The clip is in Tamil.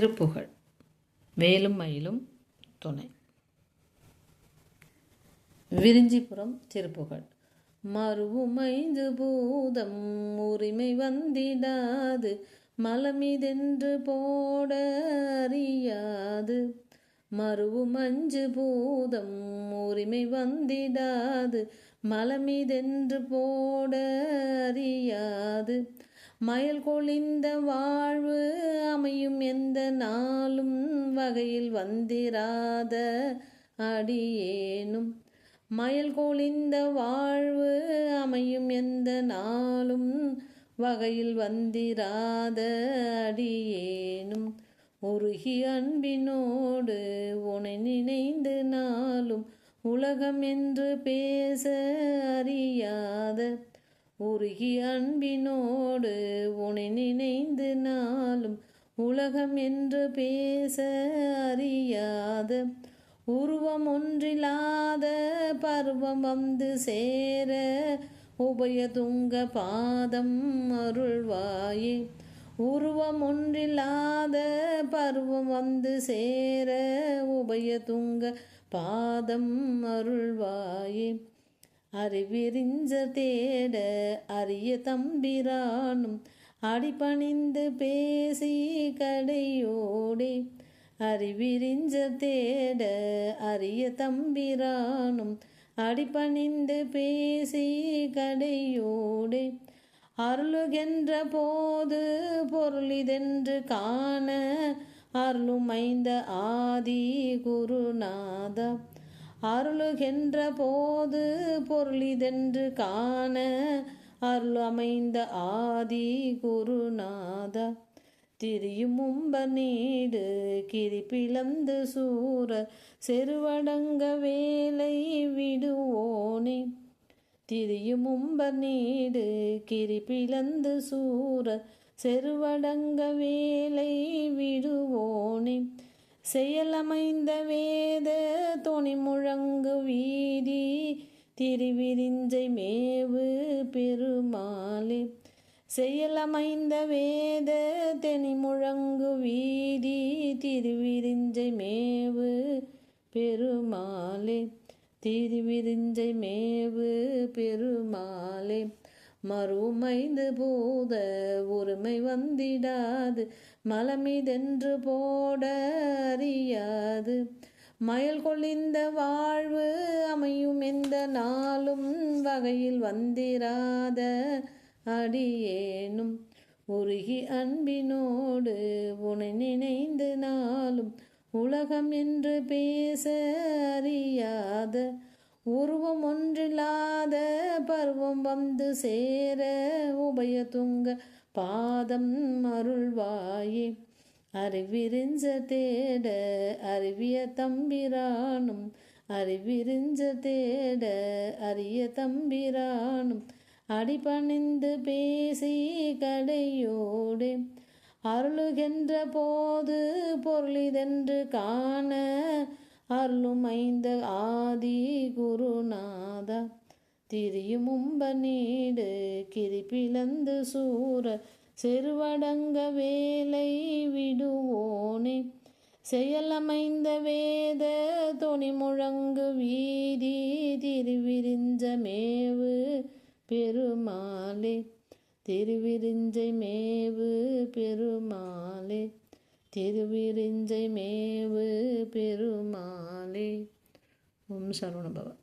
திருப்புகழ். வேலும் மயிலும் துணை. விரிஞ்சிபுரம் திருப்புகழ். மறுவுமைந்து பூதம் உரிமை வந்திடாது மலமிதென்று போட அறியாது மறுவுமஞ்சு பூதம் உரிமை வந்திடாது மலமிதென்று போட அறியாது மயல் கொழிந்த வாழ்வு அமையும் எந்த நாளும் வகையில் வந்திராத அடியேனும். மயல் கொழிந்த வாழ்வு அமையும் எந்த நாளும் வகையில் வந்திராத அடியேனும். உருகி அன்பினோடு உனை நினைந்து நாளும் உலகம் என்று பேச அறியாத உருகி அன்பினோடு உனை நினைந்து நாளும் உலகம் என்று பேச அறியாத உருவம் ஒன்றில்லாத பருவம் வந்து சேர உபயதுங்க பாதம் அருள்வாயே. உருவம் ஒன்றில்லாத பருவம் வந்து சேர உபயதுங்க பாதம் அருள்வாயே. அறிவிரிஞ்ச தேட அரிய தம்பிரானும் அடிபணிந்து பேசி கடையோடே. அறிவிரிஞ்ச தேட அரிய தம்பிரானும் அடிபணிந்து பேசி கடையோடே. அருளுகின்ற போது பொருளிதென்று காண அருளுமைந்த ஆதி குருநாதா. அருளுகின்ற போது பொருளிதென்று காண அருள் அமைந்த ஆதி குருநாத. திரியும் மும்ப நீடு கிரி சூர செருவடங்க வேலை விடுவோனே. திரியும் நீடு கிரி சூர செருவடங்க வேலை விடுவோனே. செயலமைந்த வேத துணி முழங்கு வீதி திருவிரிஞ்சை மேவு பெருமாளே. செயலமைந்த வேத தெனி முழங்கு வீதி திருவிரிஞ்சை மேவு பெருமாளே. திருவிரிஞ்சை மேவு பெருமாளே. மறுமைந்து போத ஒருமை வந்திடாது மலமிதென்று போட அறியாது. மயல் கொழிந்த வாழ்வு அமையும் எந்த நாளும் வகையில் வந்திராத அடியேனும். உருகி அன்பினோடு உனை நினைந்து நாளும் உலகம் என்று பேச அறியாத உருவம் ஒன்றில்லாத பருவம் வந்து சேர உபய துங்க பாதம் அருள்வாயே. அறிவிரிஞ்ச தேட அறிவிய தம்பிரானும் அறிவிரிஞ்ச தேட அரிய தம்பிரானும் அடிபணிந்து பேசி கடையோடு. அருளுகின்ற போது பொருளிதென்று காண அருளுமைந்த ஆதி குருநாத. திரியும் உம்ப நீடு கிரிப்பிழந்து சூற செருவடங்க வேலை விடுவோனே. செயலமைந்த வேத துணி முழங்கு வீதி திருவிரிஞ்ச மேவு பெருமாளே. திருவிரிஞ்சை மேவு பெருமாளே. திருவிரிஞ்சை மேவு பெருமாளே. ஓம் சரவணபவன்